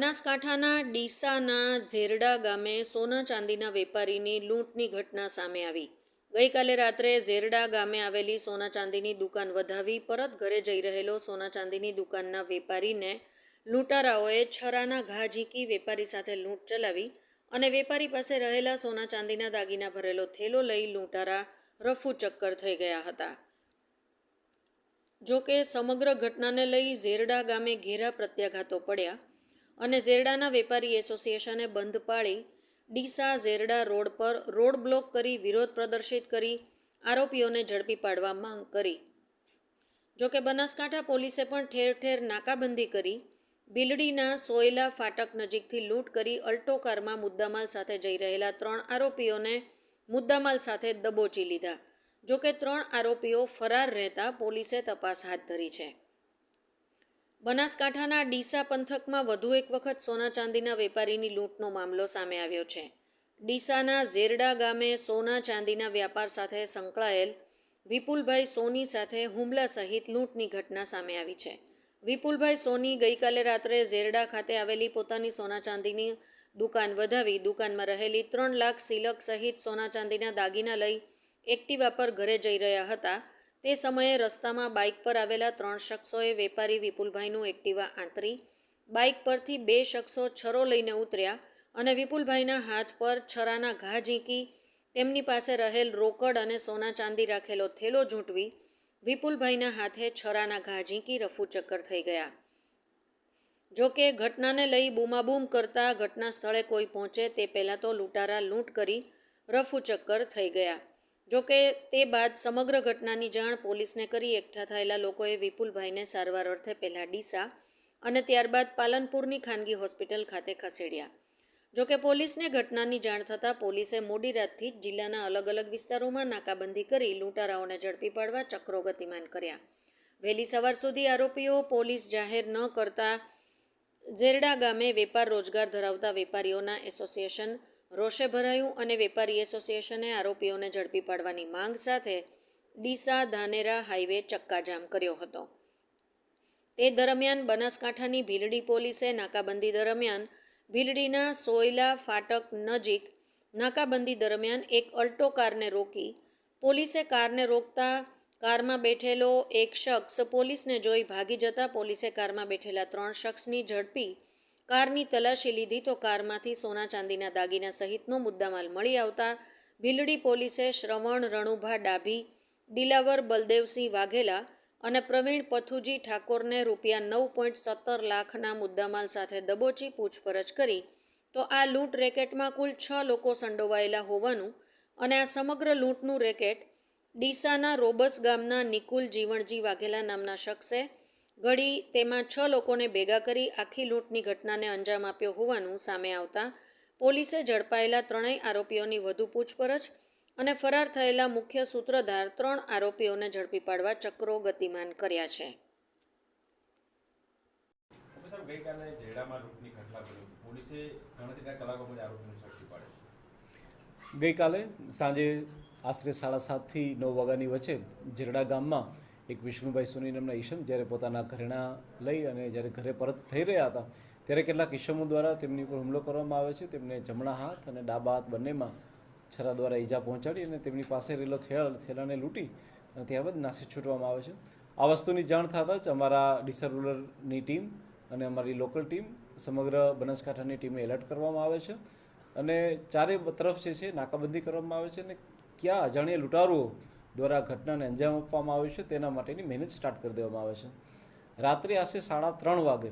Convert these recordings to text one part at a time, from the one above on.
બનાસકાંઠાના ડીસાના ઝેરડા ગામે સોના ચાંદીના વેપારીની લૂંટની ઘટના સામે આવી. ગઈકાલે રાત્રે ઝેરડા ગામે આવેલી સોના ચાંદીની દુકાન વધાવી પરત ઘરે જઈ રહેલો સોના ચાંદીની દુકાનના વેપારીને લૂંટારાઓએ છરાના ઘા ઝીકી વેપારી સાથે લૂંટ ચલાવી અને વેપારી પાસે રહેલા સોના ચાંદીના દાગીના ભરેલો થેલો લઈ લૂંટારા રફુ ચક્કર થઈ ગયા હતા. જો કે સમગ્ર ઘટનાને લઈ ઝેરડા ગામે ઘેરા પ્રત્યાઘાતો પડ્યા. અને ઝેરડાના વેપારી એસોસિએશને બંધ પાળી ડીસા ઝેરડા રોડ પર રોડ બ્લોક કરી વિરોધ પ્રદર્શિત કરી, આરોપીઓને ઝડપી પાડવા માંગ કરી. જોકે બનાસકાંઠા પોલીસે પણ ઠેર ઠેર નાકાબંધી કરી બિલડીના સોયલા ફાટક નજીકથી લૂંટ કરી અલ્ટો કારમાં મુદ્દામાલ સાથે જઈ રહેલા ત્રણ આરોપીઓને મુદ્દામાલ સાથે દબોચી લીધા. જોકે ત્રણ આરોપીઓ ફરાર રહેતા પોલીસે તપાસ હાથ ધરી છે. બનાસકાંઠાના ડીસા પંથકમાં વધુ એક વખત સોના ચાંદીના વેપારીની લૂંટનો મામલો સામે આવ્યો છે. ડીસાના ઝેરડા ગામે સોના ચાંદીના વ્યાપાર સાથે સંકળાયેલ વિપુલભાઈ સોની સાથે હુમલા સહિત લૂંટની ઘટના સામે આવી છે. વિપુલભાઈ સોની ગઈકાલે રાત્રે ઝેરડા ખાતે આવેલી પોતાની સોના ચાંદીની દુકાન વધાવી દુકાનમાં રહેલી ત્રણ લાખ સિલક સહિત સોના ચાંદીના દાગીના લઈ એક્ટિવા પર ઘરે જઈ રહ્યા હતા. તે સમયે રસ્તામાં બાઇક પર આવેલા ત્રણ શખ્સોએ વેપારી વિપુલભાઈનું એક્ટિવા આંતરી, બાઇક પરથી બે શખ્સો છરો લઈને ઉતર્યા અને વિપુલભાઈના હાથ પર છરાના ઘા ઝીંકી, તેમની પાસે રહેલ રોકડ અને સોના ચાંદી રાખેલો થેલો ઝૂંટવી, વિપુલભાઈના હાથે છરાના ઘા ઝીંકી રફુ ચક્કર થઈ ગયા. જો કે ઘટનાને લઈ બૂમાબૂમ કરતા ઘટના સ્થળે કોઈ પહોંચે તે પહેલાં તો લૂંટારા લૂંટ કરી રફુ ચક્કર થઈ ગયા. જો કે તે બાદ સમગ્ર ઘટનાની જાણ પોલીસને કરી એકઠા થયેલા લોકોએ વિપુલભાઈને સારવાર અર્થે પહેલાં ડીસા અને ત્યારબાદ પાલનપુરની ખાનગી હોસ્પિટલ ખાતે ખસેડ્યા. જોકે પોલીસને ઘટનાની જાણ થતાં પોલીસે મોડી રાતથી જ જિલ્લાના અલગ અલગ વિસ્તારોમાં નાકાબંધી કરી લૂંટારાઓને ઝડપી પાડવા ચક્રો ગતિમાન કર્યા. વહેલી સવાર સુધી આરોપીઓ પોલીસ જાહેર ન કરતા ઝેરડા ગામે વેપાર રોજગાર ધરાવતા વેપારીઓના એસોસિએશન રોષે ભરાયું અને વેપારી એસોસિએશને આરોપીઓને ઝડપી પાડવાની માંગ સાથે ડીસા ધાનેરા હાઈવે ચક્કાજામ કર્યો હતો. તે દરમિયાન બનાસકાંઠાની ભીલડી પોલીસે નાકાબંધી દરમિયાન ભીલડીના સોયલા ફાટક નજીક નાકાબંધી દરમિયાન એક અલ્ટો કારને રોકી પોલીસે કારને રોકતા કારમાં બેઠેલો એક શખ્સ પોલીસને જોઈ ભાગી જતા પોલીસે કારમાં બેઠેલા ત્રણ શખ્સની ઝડપી કારની તલાશી લીધી તો કારમાંથી સોના ચાંદીના દાગીના સહિતનો મુદ્દામાલ મળી આવતા ભીલડી પોલીસે શ્રવણ, રણુભા ડાભી, દિલાવર બલદેવસિંહ વાઘેલા અને પ્રવીણ પથુજી ઠાકોરને રૂપિયા નવ પોઈન્ટ સત્તર લાખના મુદ્દામાલ સાથે દબોચી પૂછપરછ કરી. તો આ લૂંટ રેકેટમાં કુલ છ લોકો સંડોવાયેલા હોવાનું અને આ સમગ્ર લૂંટનું રેકેટ ડીસાના રોબસ ગામના નિકુલ જીવણજી વાઘેલા નામના શખ્સે ઘડી તેમાં છ લોકોને ભેગા કરી આખી લૂંટની ઘટનાને અંજામ આપ્યો હોવાનું સામે આવતા પોલીસે ઝડપાયેલા ત્રણેય આરોપીઓની વધુ પૂછપરછ અને ફરાર થયેલા મુખ્ય સૂત્રધાર ત્રણ આરોપીઓને ઝડપી પાડવા ચક્રો ગતિમાન કર્યા છે. ગઈકાલે સાંજે આશરે સાડા સાતથી નવ વાગ્યાની વચ્ચે જેરડા ગામમાં એક વિષ્ણુભાઈ સોની નામના ઈશમ જ્યારે પોતાના ઘરેણા લઈ અને જ્યારે ઘરે પરત થઈ રહ્યા હતા, ત્યારે કેટલાક ઈસમો દ્વારા તેમની ઉપર હુમલો કરવામાં આવે છે. તેમને જમણા હાથ અને ડાબા હાથ બંનેમાં છરા દ્વારા ઈજા પહોંચાડી અને તેમની પાસે રહેલો થેલા, થેલાને લૂંટી અને ત્યારબાદ નાસી છૂટવામાં આવે છે. આ વસ્તુની જાણ થતાં જ અમારા ડીસા રૂલરની ટીમ અને અમારી લોકલ ટીમ સમગ્ર બનાસકાંઠાની ટીમને એલર્ટ કરવામાં આવે છે અને ચારે તરફ જે છે, નાકાબંધી કરવામાં આવે છે અને ક્યાં અજાણ્યા લૂંટારુઓ દ્વારા ઘટનાને અંજામ આપવામાં આવે છે, તેના માટેની મહેનત સ્ટાર્ટ કરી દેવામાં આવે છે. રાત્રે આશરે સાડા ત્રણ વાગે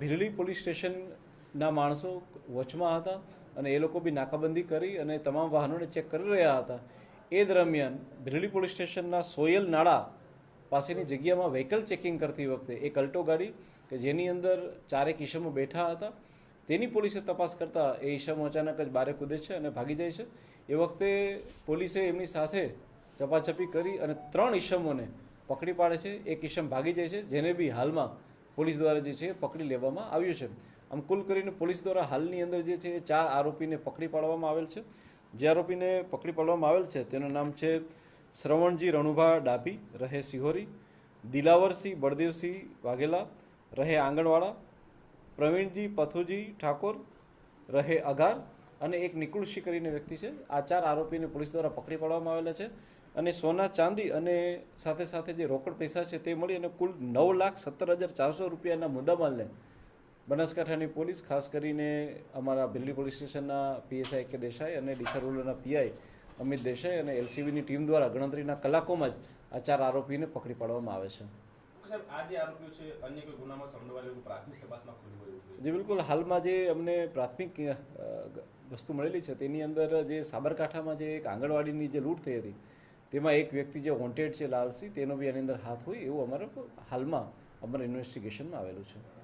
ભીરલી પોલીસ સ્ટેશનના માણસો વોચમાં હતા અને એ લોકો બી નાકાબંધી કરી અને તમામ વાહનોને ચેક કરી રહ્યા હતા. એ દરમિયાન ભીરલી પોલીસ સ્ટેશનના સોયલ નાળા પાસેની જગ્યામાં વ્હીકલ ચેકિંગ કરતી વખતે એક અલ્ટો ગાડી કે જેની અંદર ચારેક ઈસમો બેઠા હતા, તેની પોલીસે તપાસ કરતાં એ ઈસમો અચાનક જ બારે કૂદે છે અને ભાગી જાય છે. એ વખતે પોલીસે એમની સાથે ચપાચપી કરી અને ત્રણ ઈસમોને પકડી પાડે છે. એક ઈસમ ભાગી જાય છે, જેને બી હાલમાં પોલીસ દ્વારા જે છે પકડી લેવામાં આવ્યું છે. આમ કુલ કરીને પોલીસ દ્વારા હાલની અંદર જે છે એ ચાર આરોપીને પકડી પાડવામાં આવેલ છે. જે આરોપીને પકડી પાડવામાં આવેલ છે, તેનું નામ છે શ્રવણજી રણુભા ડાભી, રહે સિહોરી, દિલાવરસિંહ બળદેવસિંહ વાઘેલા, રહે આંગણવાડા, પ્રવીણજી પથુજી ઠાકોર, રહે અગાર અને એક નિકુળશી કરીને વ્યક્તિ છે. આ ચાર આરોપીને પોલીસ દ્વારા પકડી પાડવામાં આવેલા છે અને સોના ચાંદી અને સાથે સાથે જે રોકડ પૈસા છે તે મળી અને કુલ નવ લાખ સત્તર હજાર ચારસો રૂપિયાના મુદ્દામાલને બનાસકાંઠાની પોલીસ ખાસ કરીને અમારા બિલ્લી પોલીસ સ્ટેશનના પીએસઆઈ કે દેસાઈ અને ડીસા રૂરલના પીઆઈ અમિત દેસાઈ અને એલસીબીની ટીમ દ્વારા ગણતરીના કલાકોમાં જ આ ચાર આરોપીને પકડી પાડવામાં આવે છે. આ જે બિલકુલ. હાલમાં જે અમને પ્રાથમિક વસ્તુ મળેલી છે, તેની અંદર જે સાબરકાંઠામાં જે એક આંગણવાડીની જે લૂંટ થઈ હતી, તેમાં એક વ્યક્તિ જે વોન્ટેડ છે લાલસી, તેનો બી એની અંદર હાથ હોય એવું અમારે હાલમાં અમારા ઇન્વેસ્ટિગેશનમાં આવેલું છે.